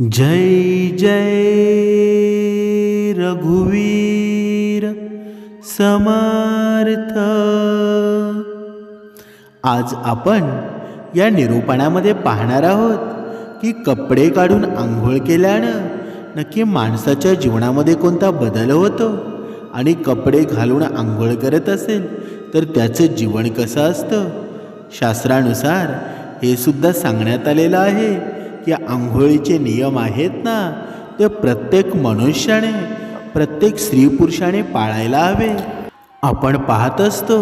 जय जय रघुवीर समर्थ. आज आपण या निरूपणामध्ये पाहणार आहोत की कपडे काढून आंघोळ केल्यानं नक्की माणसाच्या जीवनामध्ये कोणता बदल होतो? आणि कपडे घालून आंघोळ करत असेल तर त्याचं जीवन कसं असतं? शास्त्रानुसार हे सुद्धा सांगण्यात आलेलं आहे. की आंघोळीचे नियम आहेत ना ते प्रत्येक मनुष्याने प्रत्येक स्त्री पुरुषाने पाळायला हवे. आपण पाहत असतो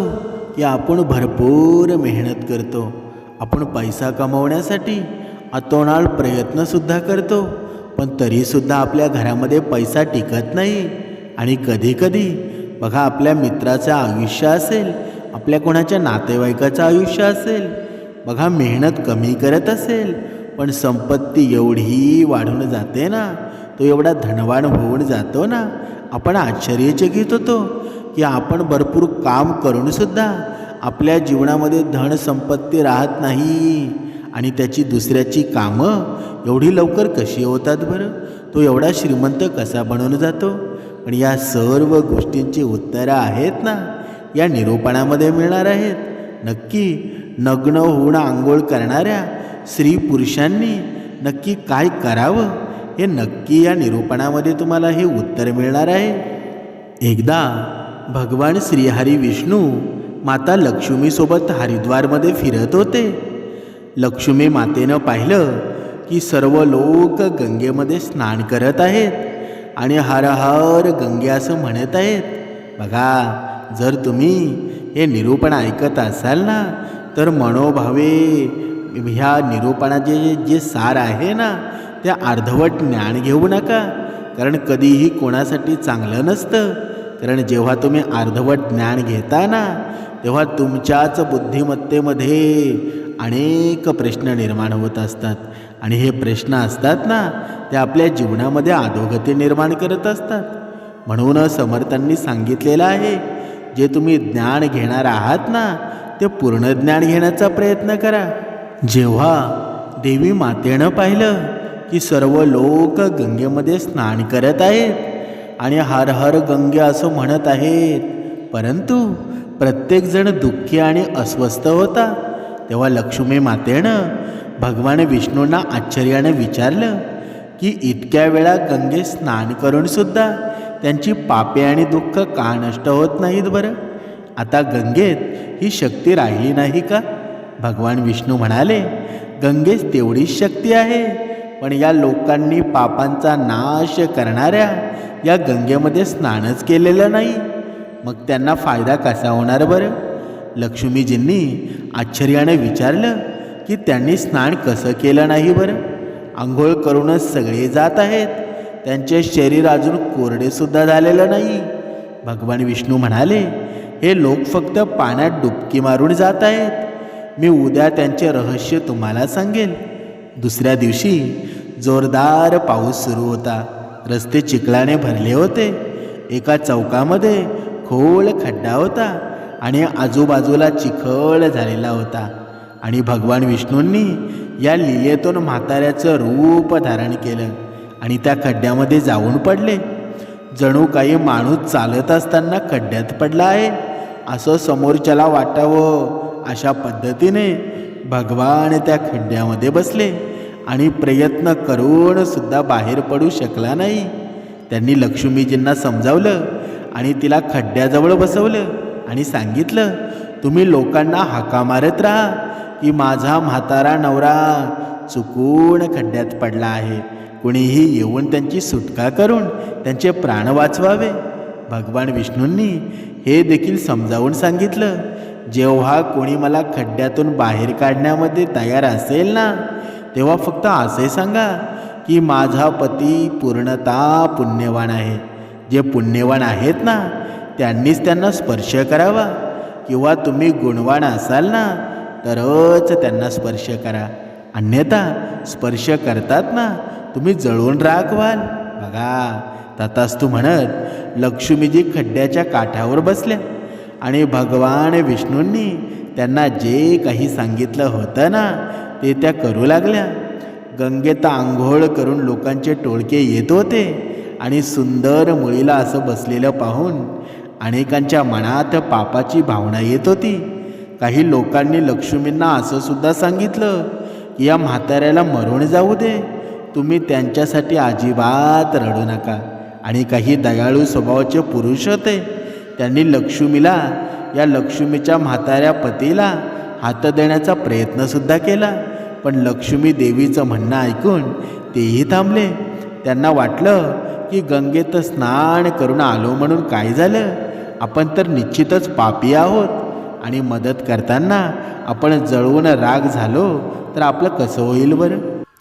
की आपण भरपूर मेहनत करतो. आपण पैसा कमवण्यासाठी अतोनाळ प्रयत्नसुद्धा करतो पण तरीसुद्धा आपल्या घरामध्ये पैसा टिकत नाही. आणि कधीकधी बघा आपल्या मित्राचं आयुष्य असेल आपल्या कोणाच्या नातेवाईकाचं आयुष्य असेल बघा मेहनत कमी करत असेल पण संपत्ती एवढी वाढून जाते ना तो एवढा धनवान होऊन जातो ना आपण आश्चर्यचकित होतो की आपण भरपूर काम करूनसुद्धा आपल्या जीवनामध्ये धनसंपत्ती राहत नाही. आणि त्याची दुसऱ्याची कामं एवढी लवकर कशी होतात बरं? तो एवढा श्रीमंत कसा बनवून जातो? पण या सर्व गोष्टींची उत्तरं आहेत ना या निरूपणामध्ये मिळणार आहेत. नक्की नग्न होऊन आंघोळ करणाऱ्या स्त्री पुरुषांनी नक्की काय करावं? हे नक्की या निरूपणामध्ये तुम्हाला हे उत्तर मिळणार आहे. एकदा भगवान श्रीहरी विष्णू माता लक्ष्मीसोबत हरिद्वारमध्ये फिरत होते. लक्ष्मी मातेनं पाहिलं की सर्व लोक गंगेमध्ये स्नान करत आहेत आणि हर हर गंगे असं म्हणत आहेत. बघा जर तुम्ही हे निरूपण ऐकत असाल ना तर मनोभावे ह्या निरूपणाचे जे सार आहे ना ते अर्धवट ज्ञान घेऊ नका. कारण कधीही कोणासाठी चांगलं नसतं. कारण जेव्हा तुम्ही अर्धवट ज्ञान घेता ना तेव्हा तुमच्याच बुद्धिमत्तेमध्ये अनेक प्रश्न निर्माण होत असतात. आणि हे प्रश्न असतात ना ते आपल्या जीवनामध्ये अधोगती निर्माण करत असतात. म्हणून समर्थांनी सांगितलेलं आहे जे तुम्ही ज्ञान घेणार आहात ना ते पूर्ण ज्ञान घेण्याचा प्रयत्न करा. जेव्हा देवी मातेनं पाहिलं की सर्व लोक गंगेमध्ये स्नान करत आहेत आणि हर हर गंगे असं म्हणत आहेत परंतु प्रत्येकजण दुःखी आणि अस्वस्थ होता. तेव्हा लक्ष्मी मातेनं भगवान विष्णूंना आश्चर्याने विचारलं की इतक्या वेळा गंगे स्नान करूनसुद्धा त्यांची पापे आणि दुःख का नष्ट होत नाहीत बरं? आता गंगेत ही शक्ती राहिली नाही का? भगवान विष्णू म्हणाले गंगेस तेवढीच शक्ती आहे पण या लोकांनी पापांचा नाश करणाऱ्या या गंगेमध्ये स्नानच केलेलं नाही. मग त्यांना फायदा कसा होणार बरं? लक्ष्मीजींनी आश्चर्याने विचारलं की त्यांनी स्नान कसं केलं नाही बरं? आंघोळ करूनच सगळे जात आहेत त्यांचे शरीर अजून कोरडेसुद्धा झालेलं नाही. भगवान विष्णू म्हणाले हे लोक फक्त पाण्यात डुबकी मारून जात आहेत. मी उद्या त्यांचे रहस्य तुम्हाला सांगेन. दुसऱ्या दिवशी जोरदार पाऊस सुरू होता. रस्ते चिखलाने भरले होते. एका चौकामध्ये खोल खड्डा होता आणि आजूबाजूला चिखल झालेला होता. आणि भगवान विष्णूंनी या लिलेतून म्हाताऱ्याचं रूप धारण केलं आणि त्या खड्ड्यामध्ये जाऊन पडले. जणू काही माणूस चालत असताना खड्ड्यात पडला आहे. असं समोरच्याला वाटावं अशा पद्धतीने भगवान त्या खड्ड्यामध्ये बसले आणि प्रयत्न करून सुद्धा बाहेर पडू शकला नाही. त्यांनी लक्ष्मीजींना समजावलं आणि तिला खड्ड्याजवळ बसवलं आणि सांगितलं तुम्ही लोकांना हाका मारत राहा की माझा म्हातारा नवरा चुकून खड्ड्यात पडला आहे. कुणीही येऊन त्यांची सुटका करून त्यांचे प्राण वाचवावे. भगवान विष्णूंनी हे देखील समजावून सांगितलं. जेव्हा कोणी मला खड्ड्यातून बाहेर काढण्यामध्ये तयार असेल ना तेव्हा फक्त असे सांगा की माझा पती पूर्णता पुण्यवान आहे. जे पुण्यवान आहेत ना त्यांनीच त्यांना स्पर्श करावा. किंवा तुम्ही गुणवान असाल ना तरच त्यांना स्पर्श करा. अन्यथा स्पर्श करतात ना तुम्ही जळून राख व्हाल बघा तू म्हणत लक्ष्मीजी खड्ड्याच्या काठावर बसल्या. आणि भगवान विष्णूंनी त्यांना जे काही सांगितलं होतं ना ते त्या करू लागल्या. गंगेत आंघोळ करून लोकांचे टोळके येत होते आणि सुंदर मुळीला असं बसलेलं पाहून अनेकांच्या मनात पापाची भावना येत होती. काही लोकांनी लक्ष्मींना असं सुद्धा सांगितलं की या म्हाताऱ्याला मरून जाऊ दे. तुम्ही त्यांच्यासाठी अजिबात रडू नका. आणि काही दयाळू स्वभावाचे पुरुष होते. त्यांनी लक्ष्मीला या लक्ष्मीच्या म्हाताऱ्या पतीला हात देण्याचा प्रयत्नसुद्धा केला. पण लक्ष्मी देवीचं म्हणणं ऐकून तेही थांबले. त्यांना वाटलं की गंगेत स्नान करून आलो म्हणून काय झालं? आपण तर निश्चितच पापी आहोत. आणि मदत करताना आपण जळवून राग झालो तर आपलं कसं होईल बरं?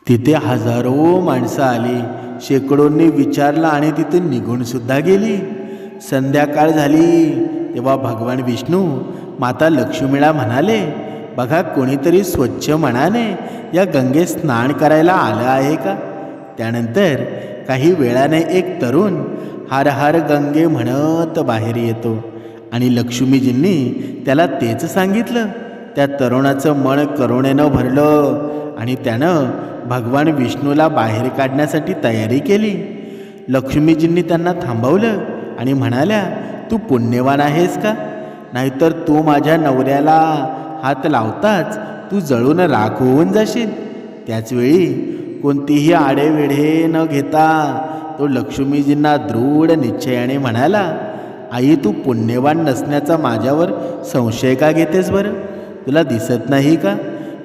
तिथे हजारो माणसं आली. शेकडोंनी विचारलं आणि तिथे निघूनसुद्धा गेली. संध्याकाळ झाली. तेव्हा भगवान विष्णू माता लक्ष्मीला म्हणाले बघा कोणीतरी स्वच्छ मनाने या गंगेत स्नान करायला आलं आहे का? त्यानंतर काही वेळाने एक तरुण हर हर गंगे म्हणत बाहेर येतो आणि लक्ष्मीजींनी त्याला तेच सांगितलं. त्या तरुणाचं मन करुणेनं भरलं आणि त्यानं भगवान विष्णूला बाहेर काढण्यासाठी तयारी केली. लक्ष्मीजींनी त्यांना थांबवलं. आणि म्हणाल्या तू पुण्यवान आहेस का? नाहीतर तू माझ्या नवऱ्याला हात लावताच तू जळून राख होऊन जाशील. त्याचवेळी कोणतीही आडेवेढे न घेता तो लक्ष्मीजींना दृढ निश्चयाने म्हणाला आई तू पुण्यवान नसण्याचा माझ्यावर संशय का घेतेस बरं? तुला दिसत नाही का?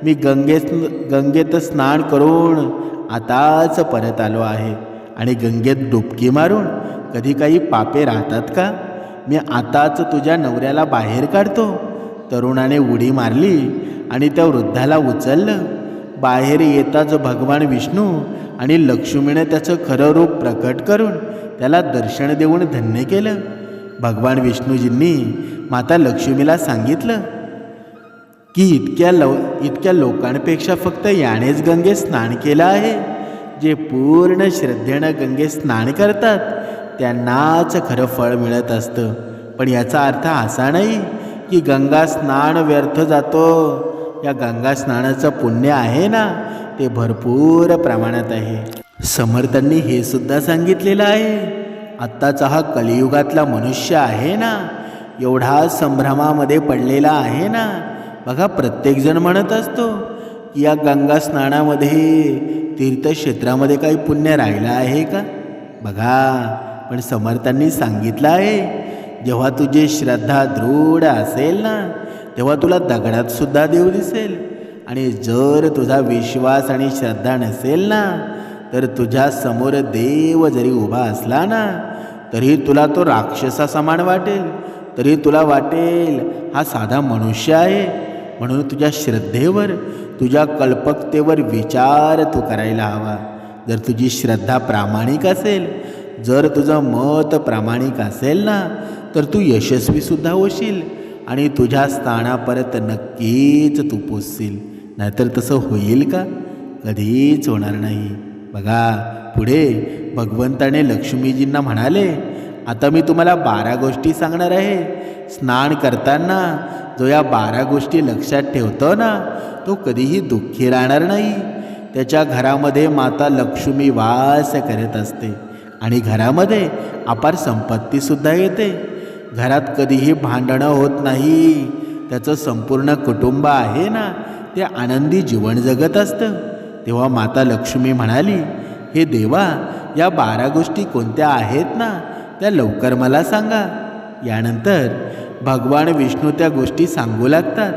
मी गंगेत गंगेत स्नान करून आताच परत आलो आहे आणि गंगेत डुबकी मारून कधी काही पापे राहतात का? मी आताच तुझ्या नवऱ्याला बाहेर काढतो. तरुणाने उडी मारली आणि त्या वृद्धाला उचललं. बाहेर येताच भगवान विष्णू आणि लक्ष्मीने त्याचं खरं रूप प्रकट करून त्याला दर्शन देऊन धन्य केलं. भगवान विष्णूजींनी माता लक्ष्मीला सांगितलं की इतक्या लव इतक्या लोकांपेक्षा फक्त यानेच गंगेत स्नान केलं आहे जे पूर्ण श्रद्धेनं गंगेत स्नान करतात. त्यांनाच खरं फळ मिळत असतं. पण याचा अर्थ असा नाही की गंगा स्नान व्यर्थ जातो. या गंगा स्नानाचं पुण्य आहे ना? ते भरपूर प्रमाणात आहे. समर्थांनी हे सुद्धा सांगितलेलं आहे. आत्ताचा हा कलियुगातला मनुष्य आहे ना? एवढा संभ्रमामध्ये पडलेला आहे ना? बघा प्रत्येकजण म्हणत असतो की या गंगा स्नानामध्ये तीर्थक्षेत्रामध्ये काही पुण्य राहिलं आहे का? बघा पण समर्थांनी सांगितलं आहे जेव्हा तुझी श्रद्धा दृढ असेल ना तेव्हा तुला दगडात सुद्धा देव दिसेल. आणि जर तुझा विश्वास आणि श्रद्धा नसेल ना तर तुझ्या समोर देव जरी उभा असला ना तरी तुला तो राक्षसा समान वाटेल. तरी तुला वाटेल हा साधा मनुष्य आहे. म्हणून तुझ्या श्रद्धेवर तुझ्या कल्पकतेवर विचार तू करायला हवा. जर तुझी श्रद्धा प्रामाणिक असेल जर तुझं मत प्रामाणिक असेल ना तर तू यशस्वीसुद्धा होशील आणि तुझ्या स्थानापर्यंत नक्कीच तू पोचशील. नाहीतर तसं होईल का? कधीच होणार नाही. बघा पुढे भगवंताने लक्ष्मीजींना म्हणाले आता मी तुम्हाला बारा गोष्टी सांगणार आहे. स्नान करताना जो या बारा गोष्टी लक्षात ठेवतो ना तो कधीही दुःखी राहणार नाही. त्याच्या घरामध्ये माता लक्ष्मी वास करत असते. आणि घरामध्ये अपार संपत्तीसुद्धा येते. घरात कधीही भांडणं होत नाही. त्याचं संपूर्ण कुटुंब आहे ना ते आनंदी जीवन जगत असतं. तेव्हा माता लक्ष्मी म्हणाली हे देवा या बारा गोष्टी कोणत्या आहेत ना त्या लवकर मला सांगा. यानंतर भगवान विष्णू त्या गोष्टी सांगू लागतात.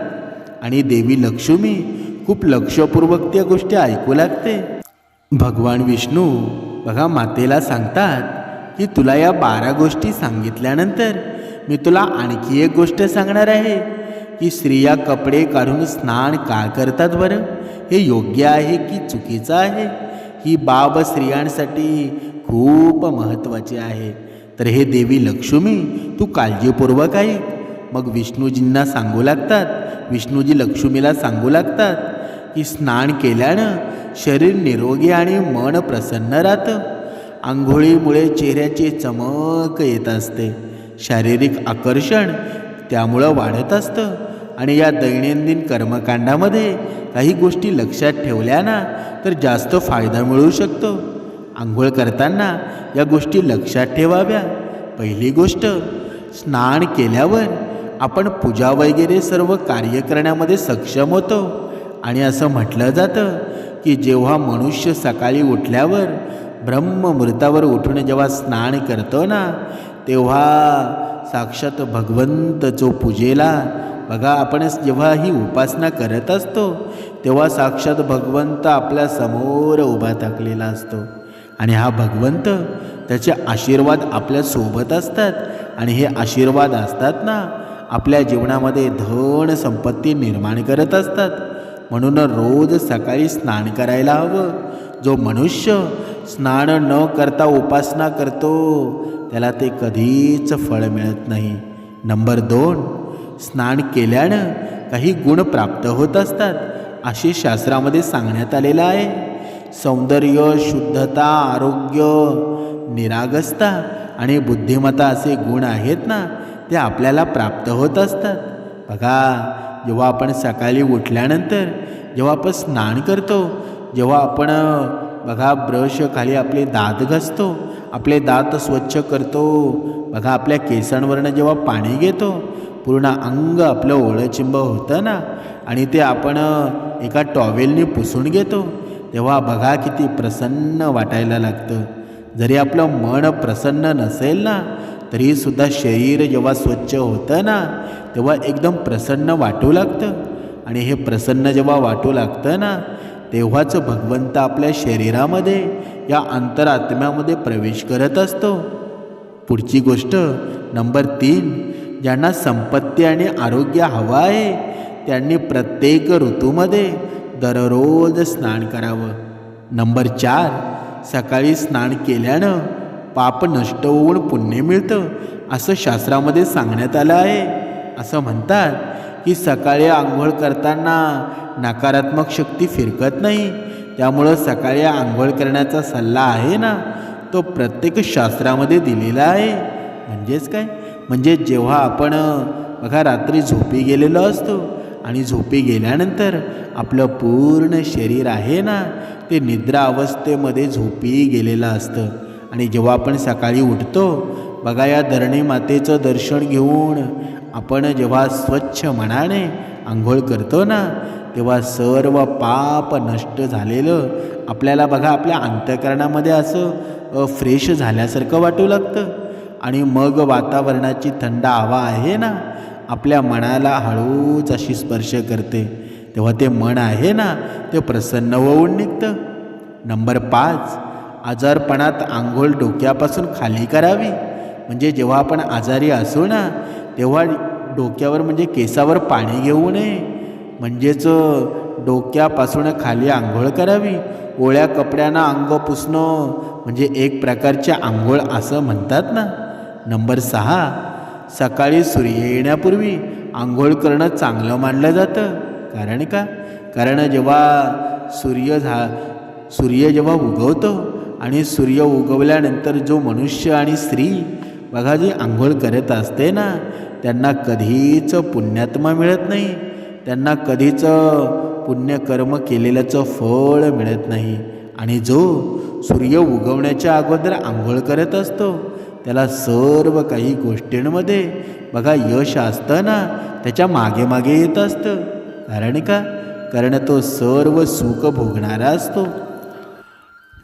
आणि देवी लक्ष्मी खूप लक्षपूर्वक त्या गोष्टी ऐकू लागते. भगवान विष्णू बघा मातेला सांगतात की तुला या बारा गोष्टी सांगितल्यानंतर मी तुला आणखी एक गोष्ट सांगणार आहे की स्त्रिया कपडे काढून स्नान का करतात बरं? हे योग्य आहे की चुकीचं आहे? ही बाब स्त्रियांसाठी खूप महत्त्वाची आहे. तर हे देवी लक्ष्मी तू काळजीपूर्वक आहे मग विष्णूजींना सांगू लागतात विष्णूजी लक्ष्मीला सांगू लागतात की स्नान केल्यानं शरीर निरोगी आणि मन प्रसन्न राहतं. आंघोळीमुळे चेहऱ्याची चमक येत असते. शारीरिक आकर्षण त्यामुळं वाढत असतं. आणि या दैनंदिन कर्मकांडामध्ये काही गोष्टी लक्षात ठेवल्या ना तर जास्त फायदा मिळू शकतो. आंघोळ करताना या गोष्टी लक्षात ठेवाव्या. पहिली गोष्ट स्नान केल्यावर आपण पूजा वगैरे सर्व कार्य करण्यामध्ये सक्षम होतो. आणि असं म्हटलं जातं की जेव्हा मनुष्य सकाळी उठल्यावर ब्रह्ममृतावर उठून जेव्हा स्नान करतो ना तेव्हा साक्षात भगवंत जो पूजेला बघा आपण जेव्हा ही उपासना करत असतो तेव्हा साक्षात भगवंत आपल्यासमोर उभा टाकलेला असतो. आणि हा भगवंत त्याचे आशीर्वाद आपल्यासोबत असतात. आणि हे आशीर्वाद असतात ना आपल्या जीवनामध्ये धन संपत्ती निर्माण करत असतात. म्हणून रोज सकाळी स्नान करायला हवं. जो मनुष्य स्नान न करता उपासना करतो त्याला ते कधीच फळ मिळत नाही. नंबर दोन स्नान केल्यानं काही गुण प्राप्त होत असतात असे शास्त्रामध्ये सांगण्यात आलेलं आहे. सौंदर्य शुद्धता आरोग्य निरागसता आणि बुद्धिमत्ता असे गुण आहेत ना ते आपल्याला प्राप्त होत असतात. बघा जेव्हा आपण सकाळी उठल्यानंतर जेव्हा आपण स्नान करतो जेव्हा आपण बघा ब्रश खाली आपले दात घासतो आपले दात स्वच्छ करतो बघा आपल्या केसांवरनं जेव्हा पाणी घेतो पूर्ण अंग आपलं ओळचिंब होतं ना आणि ते आपण एका टॉवेलने पुसून घेतो तेव्हा बघा किती प्रसन्न वाटायला लागतं. जरी आपलं मन प्रसन्न नसेल ना तरीसुद्धा शरीर जेव्हा स्वच्छ होतं ना तेव्हा एकदम प्रसन्न वाटू लागतं. आणि हे प्रसन्न जेव्हा वाटू लागतं ना तेव्हाच भगवंत आपल्या शरीरामध्ये या अंतरात्म्यामध्ये प्रवेश करत असतो. पुढची गोष्ट नंबर तीन ज्यांना संपत्ती आणि आरोग्य हवं आहे त्यांनी प्रत्येक ऋतूमध्ये दररोज स्नान करावं. नंबर चार सकाळी स्नान केल्यानं पाप नष्ट होऊन पुण्य मिळतं असं शास्त्रामध्ये सांगण्यात आलं आहे. असं म्हणतात की सकाळी आंघोळ करताना नकारात्मक शक्ती फिरकत नाही. त्यामुळं सकाळी आंघोळ करण्याचा सल्ला आहे ना तो प्रत्येक शास्त्रामध्ये दिलेला आहे. म्हणजेच काय? म्हणजे जेव्हा आपण बघा रात्री झोपी गेलेलो असतो आणि झोपी गेल्यानंतर आपलं पूर्ण शरीर आहे ना ते निद्रा अवस्थेमध्ये झोपी गेलेलं असतं. आणि जेव्हा आपण सकाळी उठतो बघा या धरणी मातेचं दर्शन घेऊन आपण जेव्हा स्वच्छ मनाने आंघोळ करतो ना तेव्हा सर्व पाप नष्ट झालेलं आपल्याला बघा आपल्या अंतकरणामध्ये असं फ्रेश झाल्यासारखं वाटू लागतं. आणि मग वातावरणाची थंड हवा आहे ना आपल्या मनाला हळूच अशी स्पर्श करते. तेव्हा ते मन आहे ना ते प्रसन्न होऊन निघतं. नंबर पाच आजारपणात आंघोळ डोक्यापासून खाली करावी. म्हणजे जेव्हा आपण आजारी असू ना तेव्हा डोक्यावर म्हणजे केसावर पाणी घेऊ नये. म्हणजेच डोक्यापासून खाली आंघोळ करावी. ओळ्या कपड्यांना अंग पुसणं म्हणजे एक प्रकारचे आंघोळ असं म्हणतात ना. नंबर सहा सकाळी सूर्य येण्यापूर्वी आंघोळ करणं चांगलं मानलं जातं. कारण का? कारण जेव्हा सूर्य झा सूर्य जेव्हा उगवतो आणि सूर्य उगवल्यानंतर जो मनुष्य आणि स्त्री बघा जी आंघोळ करत असते ना त्यांना कधीच पुण्यात्मा मिळत नाही. त्यांना कधीच पुण्यकर्म केलेल्याचं फळ मिळत नाही. आणि जो सूर्य उगवण्याच्या अगोदर आंघोळ करत असतो त्याला सर्व काही गोष्टींमध्ये बघा यश असतं ना त्याच्यामागे मागे येत असतं. कारण का? कारण तो सर्व सुख भोगणारा असतो.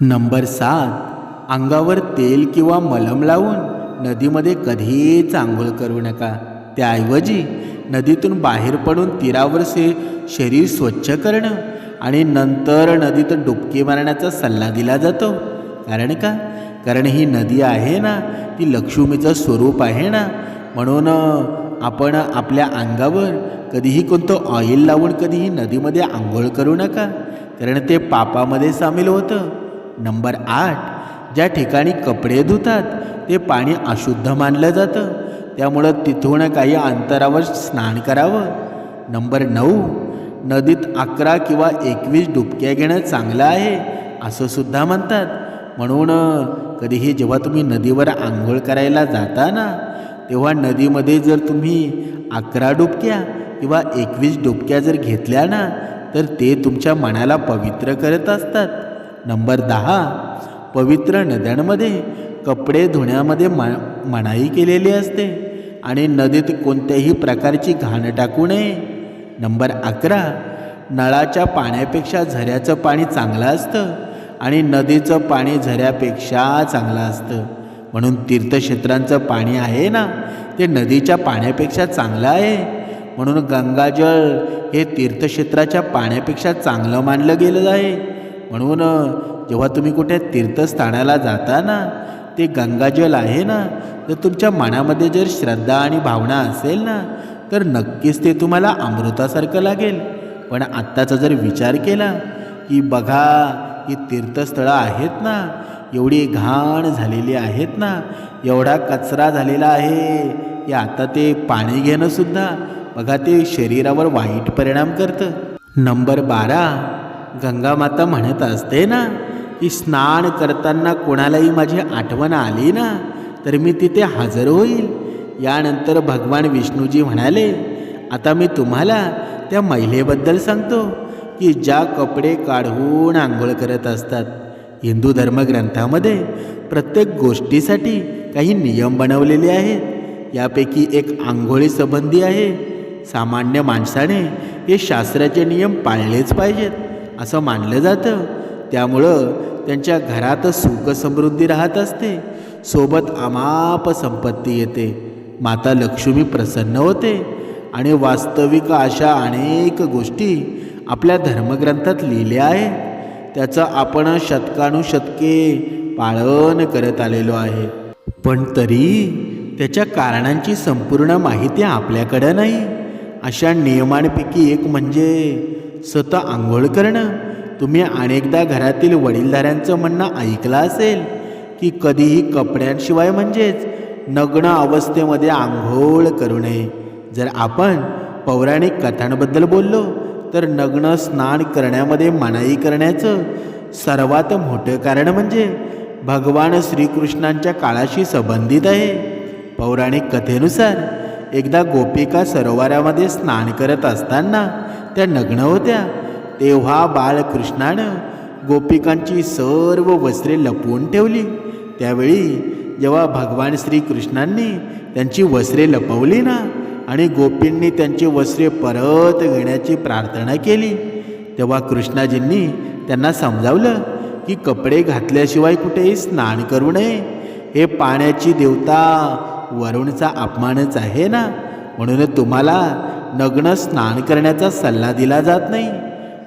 नंबर सात अंगावर तेल किंवा मलम लावून नदीमध्ये कधीच आंघोळ करू नका. त्याऐवजी नदीतून बाहेर पडून तीरावर से शरीर स्वच्छ करणं आणि नंतर नदीत डुबकी मारण्याचा सल्ला दिला जातो. कारण का? कारण ही नदी आहे ना ती लक्ष्मीचं स्वरूप आहे ना. म्हणून आपण आपल्या अंगावर कधीही कोणतं ऑइल लावून कधीही नदीमध्ये आंघोळ करू नका. कारण ते पापामध्ये सामील होतं. नंबर आठ ज्या ठिकाणी कपडे धुतात ते पाणी अशुद्ध मानलं जातं. त्यामुळं तिथून काही अंतरावर स्नान करावं. नंबर नऊ नदीत अकरा किंवा एकवीस डुबक्या घेणं चांगलं आहे असं सुद्धा म्हणतात. म्हणून कधीही जेव्हा तुम्ही नदीवर आंघोळ करायला जाता ना तेव्हा नदीमध्ये जर तुम्ही अकरा डुबक्या किंवा एकवीस डुबक्या जर घेतल्या ना तर ते तुमच्या मनाला पवित्र करत असतात. नंबर दहा पवित्र नद्यांमध्ये कपडे धुण्यामध्ये म मनाई केलेली असते आणि नदीत कोणत्याही प्रकारची घाण टाकू नये. नंबर अकरा नळाच्या पाण्यापेक्षा झऱ्याचं पाणी चांगलं असतं आणि नदीचं पाणी झऱ्यापेक्षा चांगलं असतं. म्हणून तीर्थक्षेत्रांचं पाणी आहे ना ते नदीच्या पाण्यापेक्षा चांगलं आहे. म्हणून गंगाजळ हे तीर्थक्षेत्राच्या पाण्यापेक्षा चांगलं मानलं गेलं आहे. म्हणून जेव्हा तुम्ही कुठे तीर्थस्थानाला जाता ना ते गंगाजल आहे ना तर तुमच्या मनामध्ये जर श्रद्धा आणि भावना असेल ना तर नक्कीच ते तुम्हाला अमृतासारखं लागेल. पण आत्ताचा जर विचार केला की बघा ही तीर्थस्थळं आहेत ना एवढी घाण झालेली आहेत ना एवढा कचरा झालेला आहे की आता ते पाणी घेणंसुद्धा बघा ते शरीरावर वाईट परिणाम करतं. नंबर बारा गंगामाता म्हणत असते ना की स्नान करताना कोणालाही माझी आठवण आली ना तर मी तिथे हजर होईल. यानंतर भगवान विष्णूजी म्हणाले आता मी तुम्हाला त्या महिलेबद्दल सांगतो की ज्या कपडे काढून आंघोळ करत असतात. हिंदू धर्मग्रंथामध्ये प्रत्येक गोष्टीसाठी काही नियम बनवलेले आहेत. यापैकी एक आंघोळी संबंधी आहे. सामान्य माणसाने हे शास्त्राचे नियम पाळलेच पाहिजेत. असं मानलं जातं. त्यामुळं त्यांच्या घरात सुख समृद्धी राहत असते. सोबत अमाप संपत्ती येते. माता लक्ष्मी प्रसन्न होते. आणि वास्तविक अशा अनेक गोष्टी आपल्या धर्मग्रंथात लिहिल्या आहेत. त्याचं आपण शतकानुशतके पालन करत आलेलो आहे. पण तरी त्याच्या कारणांची संपूर्ण माहिती आपल्याकडं नाही. अशा नियमांपैकी एक म्हणजे स्वतः आंघोळ करणं. तुम्ही अनेकदा घरातील वडीलधाऱ्यांचं म्हणणं ऐकलं असेल की कधीही कपड्यांशिवाय म्हणजेच नग्न अवस्थेमध्ये आंघोळ करू नये. जर आपण पौराणिक कथांबद्दल बोललो तर नग्न स्नान करण्यामध्ये मनाई करण्याचं सर्वात मोठं कारण म्हणजे भगवान श्रीकृष्णांच्या काळाशी संबंधित आहे. पौराणिक कथेनुसार एकदा गोपिका सरोवरामध्ये स्नान करत असताना त्या नग्न होत्या. तेव्हा बाळकृष्णानं गोपिकांची सर्व वस्त्रे लपवून ठेवली. त्यावेळी जेव्हा भगवान श्रीकृष्णांनी त्यांची वस्त्रे लपवली ना आणि गोपींनी त्यांची वस्त्रे परत घेण्याची प्रार्थना केली तेव्हा कृष्णाजींनी त्यांना समजावलं की कपडे घातल्याशिवाय कुठेही स्नान करू नये. हे पाण्याची देवता वरुणचा अपमानच आहे ना? म्हणून तुम्हाला नग्न स्नान करण्याचा सल्ला दिला जात नाही.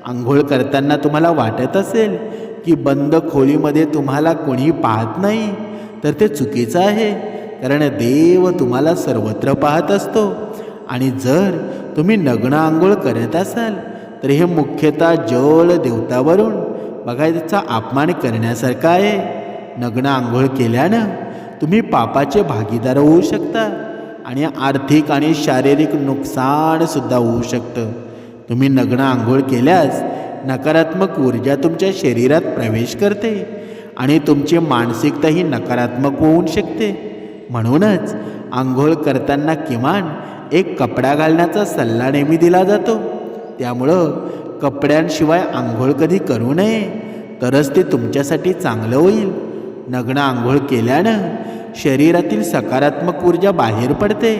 आंघोळ करताना तुम्हाला वाटत असेल की बंद खोलीमध्ये तुम्हाला कोणी पाहत नाही तर ते चुकीचं आहे. कारण देव तुम्हाला सर्वत्र पाहत असतो. आणि जर तुम्ही नग्न आंघोळ करत असाल तर हे मुख्यतः जल देवतावरून बघा त्याचा अपमान करण्यासारखा आहे. नग्न आंघोळ केल्यानं तुम्ही पापाचे भागीदार होऊ शकता आणि आर्थिक आणि शारीरिक नुकसानसुद्धा होऊ शकतं. तुम्ही नग्न आंघोळ केल्यास नकारात्मक ऊर्जा तुमच्या शरीरात प्रवेश करते आणि तुमची मानसिकताही नकारात्मक होऊ शकते. म्हणूनच आंघोळ करताना किमान एक कपडा घालण्याचा सल्ला नेहमी दिला जातो. त्यामुळं कपड्यांशिवाय आंघोळ कधी करू नये तरच ते तुमच्यासाठी चांगलं होईल. नग्न आंघोळ केल्यानं शरीरातील सकारात्मक ऊर्जा बाहेर पडते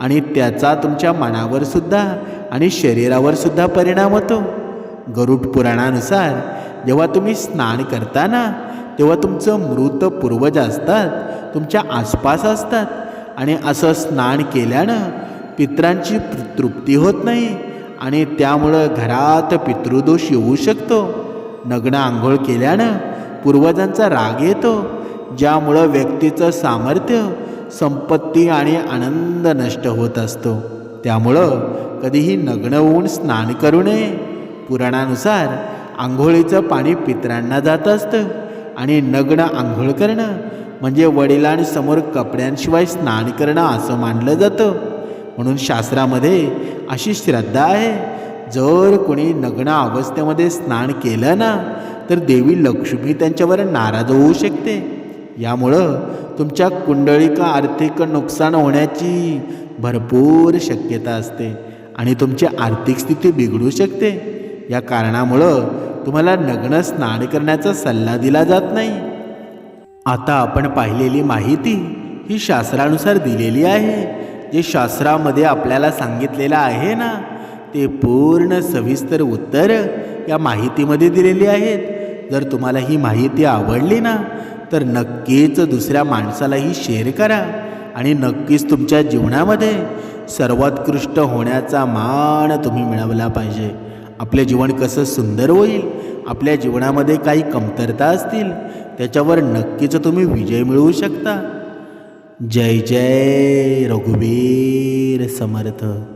आणि त्याचा तुमच्या मनावर सुद्धा आणि शरीरावर सुद्धा परिणाम होतो. गरुड पुराणानुसार जेव्हा तुम्ही स्नान करताना तेव्हा तुमचं मृत पूर्वज असतात तुमच्या आसपास असतात आणि असं स्नान केल्यानं पित्रांची तृप्ती होत नाही आणि त्यामुळं घरात पितृदोष येऊ शकतो. नग्न आंघोळ केल्यानं पूर्वजांचा राग येतो ज्यामुळं व्यक्तीचं सामर्थ्य संपत्ती आणि आनंद नष्ट होत असतो. त्यामुळं कधीही नग्न होऊन स्नान करू नये. पुराणानुसार आंघोळीचं पाणी पितरांना जात असतं आणि नग्न आंघोळ करणं म्हणजे वडिलांसमोर कपड्यांशिवाय स्नान करणं असं मानलं जातं. म्हणून शास्त्रामध्ये अशी श्रद्धा आहे जर कोणी नग्न अवस्थेमध्ये स्नान केलं ना तर देवी लक्ष्मी त्यांच्यावर नाराज होऊ शकते. यामुळं तुमच्या कुंडळीका आर्थिक नुकसान होण्याची भरपूर शक्यता असते आणि तुमची आर्थिक स्थिती बिघडू शकते. या कारणामुळं तुम्हाला नग्न स्नान करण्याचा सल्ला दिला जात नाही. आता आपण पाहिलेली माहिती ही शास्त्रानुसार दिलेली आहे. जे शास्त्रामध्ये आपल्याला सांगितलेलं आहे ना ते पूर्ण सविस्तर उत्तर या माहितीमध्ये दिलेली आहेत. जर तुम्हाला ही माहिती आवडली ना तर नक्कीच दुसऱ्या माणसालाही शेअर करा. आणि नक्कीच तुमच्या जीवनामध्ये सर्वोत्कृष्ट होण्याचा मान तुम्ही मिळवला पाहिजे. आपले जीवन कसं सुंदर होईल आपल्या जीवनामध्ये काही कमतरता असतील त्याच्यावर नक्कीच तुम्ही विजय मिळवू शकता. जय जय रघुवीर समर्थ.